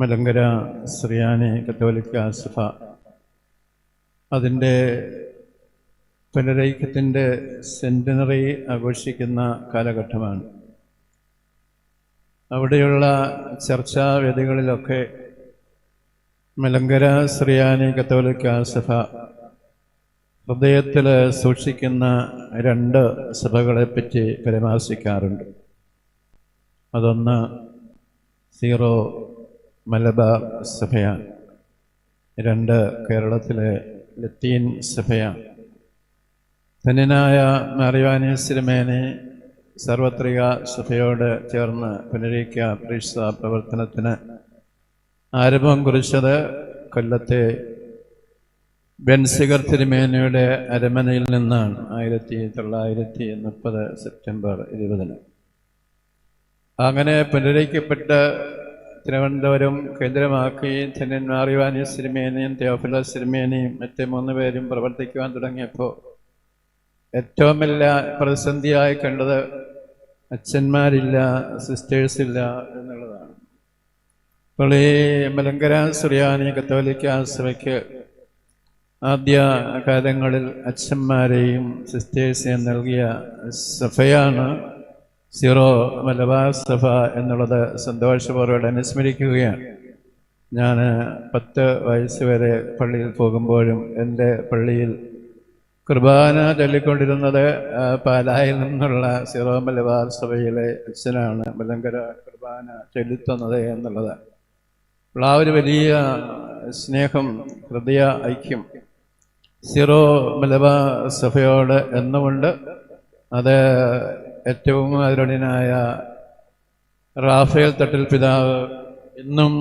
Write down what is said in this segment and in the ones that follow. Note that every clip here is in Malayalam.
മലങ്കര ശ്രീയാനി കത്തോലിക്ക സഭ. അതിന്റെ പുനരൈക്യത്തിന്റെ സെന്റിനറി ആഘോഷിക്കുന്ന കാലഘട്ടമാണ്. അവിടെയുള്ള ചർച്ചാവേദികളിലൊക്കെ മലങ്കര ശ്രീയാനി കത്തോലിക്ക സഭ ഹൃദയത്തിൽ സൂക്ഷിക്കുന്ന രണ്ട് സഭകളെപ്പറ്റി പരാമർശിക്കാറുണ്ട്. അതൊന്ന് സീറോ മലബാർ സഭയാണ് രണ്ട് കേരളത്തിലെ ലത്തീൻ സഭയാണ് ധന്യനായ മാറിവാനി സിരമേനെ സർവത്രിക സഭയോട് ചേർന്ന് പുനരീക്ക പരീക്ഷ പ്രവർത്തനത്തിന് ആരംഭം കുറിച്ചത് കൊല്ലത്തെ ബെൻസിഗർ തിരുമേനയുടെ അരമനയിൽ നിന്നാണ് ആയിരത്തി തൊള്ളായിരത്തി മുപ്പത് സെപ്റ്റംബർ ഇരുപതിന്. അങ്ങനെ പുനരയിക്കപ്പെട്ട് തിരുവനന്തപുരം കേന്ദ്രമാക്കി ധന്യൻ മാറിവാനി സിനിമേനയും തെയോഫില സിനിമേനയും മറ്റ് മൂന്ന് പേരും പ്രവർത്തിക്കുവാൻ തുടങ്ങിയപ്പോൾ ഏറ്റവും വലിയ പ്രതിസന്ധിയായി കണ്ടത് അച്ഛന്മാരില്ല സിസ്റ്റേഴ്സ് ഇല്ല എന്നുള്ളതാണ്. അപ്പോൾ ഈ മലങ്കര സുറിയാനി കത്തോലിക്ക സഭയ്ക്ക് ആദ്യ കാലങ്ങളിൽ അച്ഛന്മാരെയും സിസ്റ്റേഴ്സിനെയും നൽകിയ സഭയാണ് സീറോ മലബാർ സഭ എന്നുള്ളത് സന്തോഷപൂർവം അനുസ്മരിക്കുകയാണ്. ഞാൻ പത്ത് വയസ്സ് വരെ പള്ളിയിൽ പോകുമ്പോഴും എന്റെ പള്ളിയിൽ കുർബാന ചൊല്ലിക്കൊണ്ടിരുന്നത് പാലായിൽ നിന്നുള്ള സീറോ മലബാർ സഭയിലെ അച്ഛനാണ്. മലങ്കര കുർബാന ചൊല്ലിത്തുന്നത് എന്നുള്ളത്. ആ ഒരു വലിയ സ്നേഹം ഹൃദയ ഐക്യം സീറോ മലബാർ സഭയോട് എന്നുമുണ്ട്. അത് ഏറ്റവും ആദരണീയനായ റാഫേൽ തട്ടിൽ പിതാവ് ഇന്നും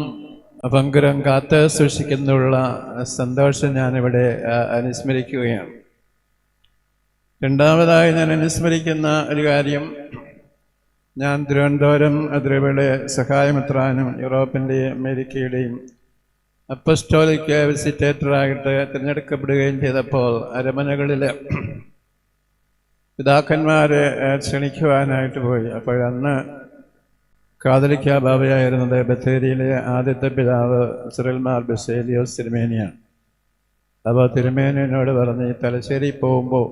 പങ്കുരം കാത്ത് സൂക്ഷിക്കുന്നുള്ള സന്തോഷം ഞാനിവിടെ അനുസ്മരിക്കുകയാണ്. രണ്ടാമതായി ഞാൻ അനുസ്മരിക്കുന്ന ഒരു കാര്യം ഞാൻ തിരുവനന്തപുരം അതിരവിടെ സഹായമിത്രാനും യൂറോപ്പിന്റെയും അമേരിക്കയുടെയും അപ്പസ്റ്റോലിക് വിസിറ്റേറ്ററായിട്ട് തിരഞ്ഞെടുക്കപ്പെടുകയും ചെയ്തപ്പോൾ അരമനകളിൽ പിതാക്കന്മാരെ ക്ഷണിക്കുവാനായിട്ട് പോയി. അപ്പോൾ അപ്പോഴന്ന് കാതലിക്ക ബാബയായിരുന്നത് ബത്തേരിയിലെ ആദ്യത്തെ പിതാവ് സിറൽമാർ ബസേലിയോസ് തിരുമേനിയാണ്. അപ്പോൾ തിരുമേനിയോട് പറഞ്ഞ് തലശ്ശേരി പോകുമ്പോൾ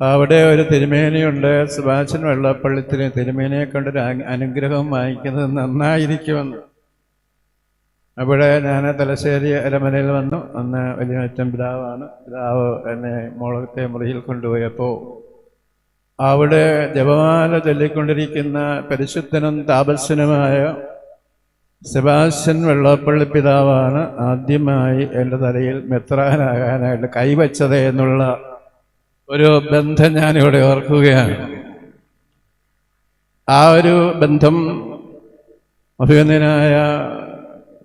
അവിടെ ഒരു തിരുമേനിയുണ്ട്. സുഭാഷൻ വെള്ളപ്പള്ളിത്തിന് തിരുമേനിയെ കണ്ടൊരു അനുഗ്രഹം വാങ്ങിക്കുന്നത് നന്നായിരിക്കുമെന്ന്. അവിടെ ഞാൻ തലശ്ശേരി അരമനയിൽ വന്നു. അന്ന് വലിയ അച്ഛൻ പിതാവാണ്. പിതാവ് എന്നെ മുളകത്തെ മുറിയിൽ കൊണ്ടുപോയപ്പോൾ അവിടെ ജപമാല ചൊല്ലിക്കൊണ്ടിരിക്കുന്ന പരിശുദ്ധനും താപസ്യനുമായ സെബാസ്റ്റ്യൻ വെള്ളപ്പള്ളി പിതാവാണ് ആദ്യമായി എന്റെ തലയിൽ മെത്രാനാകാനായിട്ട് കൈവച്ചത് എന്നുള്ള ഒരു ബന്ധം ഞാനിവിടെ ഓർക്കുകയാണ്. ആ ഒരു ബന്ധം അഭിനന്ദനായ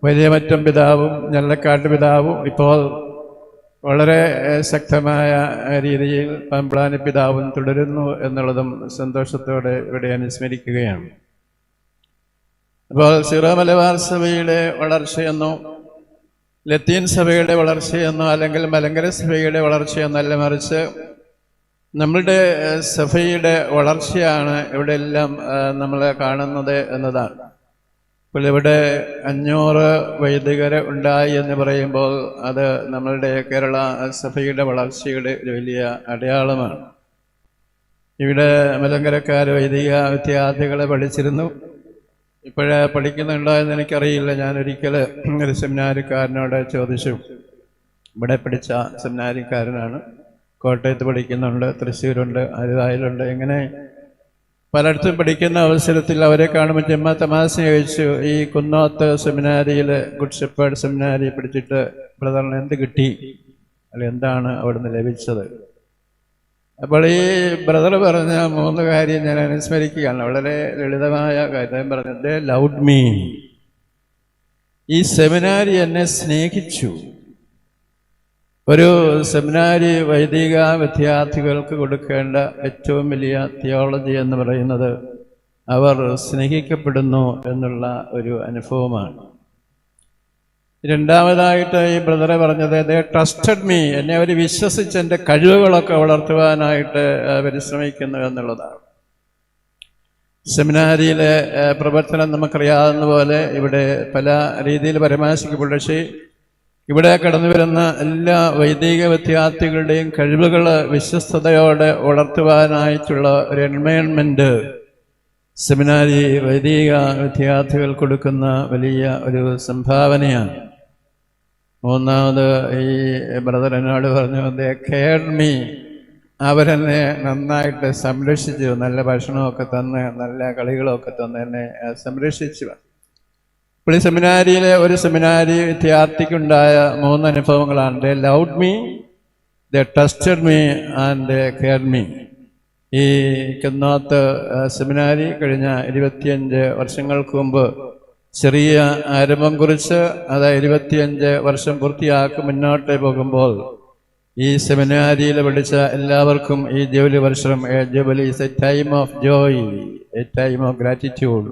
വലിയമറ്റം പിതാവും ഞല്ലക്കാട്ട് പിതാവും ഇപ്പോൾ വളരെ ശക്തമായ രീതിയിൽ പമ്പ്ളാനി പിതാവും തുടരുന്നു എന്നുള്ളതും സന്തോഷത്തോടെ ഇവിടെ അനുസ്മരിക്കുകയാണ്. അപ്പോൾ സിറോ മലബാർ സഭയുടെ വളർച്ചയെന്നോ ലത്തീൻ സഭയുടെ വളർച്ചയെന്നോ അല്ലെങ്കിൽ മലങ്കര സഭയുടെ വളർച്ചയെന്നോ അല്ല മറിച്ച് നമ്മളുടെ സഭയുടെ വളർച്ചയാണ് ഇവിടെയെല്ലാം നമ്മൾ കാണുന്നത് എന്നതാണ്. ഇപ്പോൾ ഇവിടെ അഞ്ഞൂറ് വൈദികർ ഉണ്ടായി എന്ന് പറയുമ്പോൾ അത് നമ്മളുടെ കേരള സഭയുടെ വളർച്ചയുടെ ഒരു വലിയ അടയാളമാണ്. ഇവിടെ മലങ്കരക്കാർ വൈദിക വിദ്യാർത്ഥികളെ പഠിച്ചിരുന്നു. ഇപ്പോഴേ പഠിക്കുന്നുണ്ടോ എന്ന് എനിക്കറിയില്ല. ഞാൻ ഒരിക്കൽ ഒരു സെമിനാരിക്കാരനോട് ചോദിച്ചു. ഇവിടെ പഠിച്ച സെമിനാരിക്കാരനാണ്. കോട്ടയത്ത് പഠിക്കുന്നുണ്ട് തൃശ്ശൂരുണ്ട് അരുതായിലുണ്ട്. എങ്ങനെ പലയിടത്തും പഠിക്കുന്ന അവസരത്തിൽ അവരെ കാണുമ്പോൾ ചെമ്മ തമാശ ചോദിച്ചു ഈ കുന്നോത്ത് സെമിനാരിയിൽ ഗുഡ് ഷെപ്പേർഡ് സെമിനാരി പഠിച്ചിട്ട് ബ്രദറിന് എന്ത് കിട്ടി? അല്ല എന്താണ് അവിടുന്ന് ലഭിച്ചത്? അപ്പോൾ ഈ ബ്രദർ പറഞ്ഞ മൂന്ന് കാര്യം ഞാൻ അനുസ്മരിക്കുകയാണ്. വളരെ ലളിതമായ കാര്യം. പറഞ്ഞത് ലൗഡ് മീ ഈ സെമിനാരി എന്നെ സ്നേഹിച്ചു. ഒരു സെമിനാരി വൈദിക വിദ്യാർത്ഥികൾക്ക് കൊടുക്കേണ്ട ഏറ്റവും വലിയ തിയോളജി എന്ന് പറയുന്നത് അവർ സ്നേഹിക്കപ്പെടുന്നു എന്നുള്ള ഒരു അനുഭവമാണ്. രണ്ടാമതായിട്ട് ഈ ബ്രദറെ പറഞ്ഞത് ദേ ട്രസ്റ്റഡ് മീ. എന്നെ അവർ വിശ്വസിച്ച് എന്റെ കഴിവുകളൊക്കെ വളർത്തുവാനായിട്ട് പരിശ്രമിക്കുന്നു എന്നുള്ളതാണ്. സെമിനാരിയിലെ പ്രവർത്തനം നമുക്കറിയാവുന്ന പോലെ ഇവിടെ പല രീതിയിൽ പരാമർശിക്കപ്പെട്ടു പക്ഷേ ഇവിടെ കടന്നു വരുന്ന എല്ലാ വൈദിക വിദ്യാർത്ഥികളുടെയും കഴിവുകൾ വിശ്വസ്തയോടെ വളർത്തുവാനായിട്ടുള്ള ഒരു എൻവയൺമെന്റ് സെമിനാരി വൈദിക വിദ്യാർത്ഥികൾ കൊടുക്കുന്ന വലിയ ഒരു സംഭാവനയാണ്. മൂന്നാമത് ഈ ബ്രദർ എന്നോട് പറഞ്ഞു ദേ കെയർ മീ. അവരെന്നെ നന്നായിട്ട് സംരക്ഷിച്ചു നല്ല ഭക്ഷണമൊക്കെ തന്ന് നല്ല കളികളൊക്കെ തന്ന് എന്നെ സംരക്ഷിച്ചു. ഈ സെമിനാരിയിലെ ഒരു സെമിനാരി വിദ്യാർത്ഥിക്കുണ്ടായ മൂന്ന് അനുഭവങ്ങളാണ്. The loved me the tested me and care me ഈ കിന്നാത്ത് സെമിനാരി കഴിഞ്ഞ ഇരുപത്തിയഞ്ച് വർഷങ്ങൾക്ക് മുമ്പ് ചെറിയ ആരംഭം കുറിച്ച് അത് ഇരുപത്തിയഞ്ച് വർഷം പൂർത്തിയാക്കി മുന്നോട്ട് പോകുമ്പോൾ ഈ സെമിനാരിയിൽ പഠിച്ച എല്ലാവർക്കും ഈ ജോലി വർഷം ജോലി is a time of joy a time of gratitude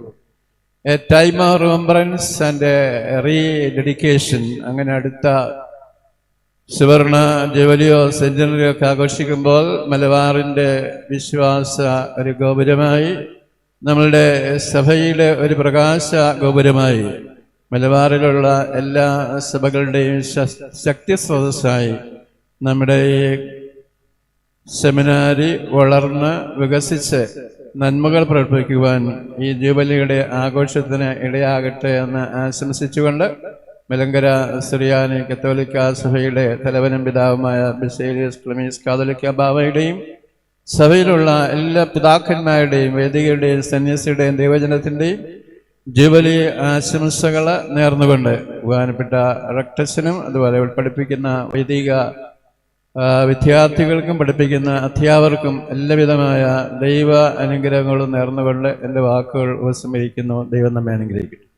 a time of and rededication അങ്ങനെ അടുത്ത സുവർണ ജുവലിയോ സെഞ്ചുറിയോ ഒക്കെ ആഘോഷിക്കുമ്പോൾ മലബാറിന്റെ വിശ്വാസ ഒരു ഗോപുരമായി നമ്മളുടെ സഭയിലെ ഒരു പ്രകാശ ഗോപുരമായി മലബാറിലുള്ള എല്ലാ സഭകളുടെയും ശക്തി സ്രോതസ്സായി നമ്മുടെ ഈ സെമിനാരി വളർന്ന് വികസിച്ച് നന്മകൾ പ്രവർത്തിക്കുവാൻ ഈ ജൂബലിയുടെ ആഘോഷത്തിന് ഇടയാകട്ടെ എന്ന് ആശംസിച്ചുകൊണ്ട് മലങ്കര സുറിയാനി കത്തോലിക്ക സഭയുടെ തലവനും പിതാവുമായ ബിസേലിയസ് ക്ലമീസ് കാതോലിക്ക ബാബയുടെയും സഭയിലുള്ള എല്ലാ പിതാക്കന്മാരുടെയും വേദികയുടെയും സന്യാസിയുടെയും ദൈവജനത്തിന്റെയും ജൂബലി ആശംസകൾ നേർന്നുകൊണ്ട് ബഹുമാനപ്പെട്ട റക്ടസിനും അതുപോലെ ഉൾപ്പെടുപ്പിക്കുന്ന വൈദിക വിദ്യാർത്ഥികൾക്കും പഠിപ്പിക്കുന്ന അധ്യാപകർക്കും എല്ലാവിധമായ ദൈവ അനുഗ്രഹങ്ങളും നേർന്നുകൊണ്ട് എന്റെ വാക്കുകൾ ഉപസംഹരിക്കുന്നു. ദൈവം നമ്മെ അനുഗ്രഹിക്കട്ടെ.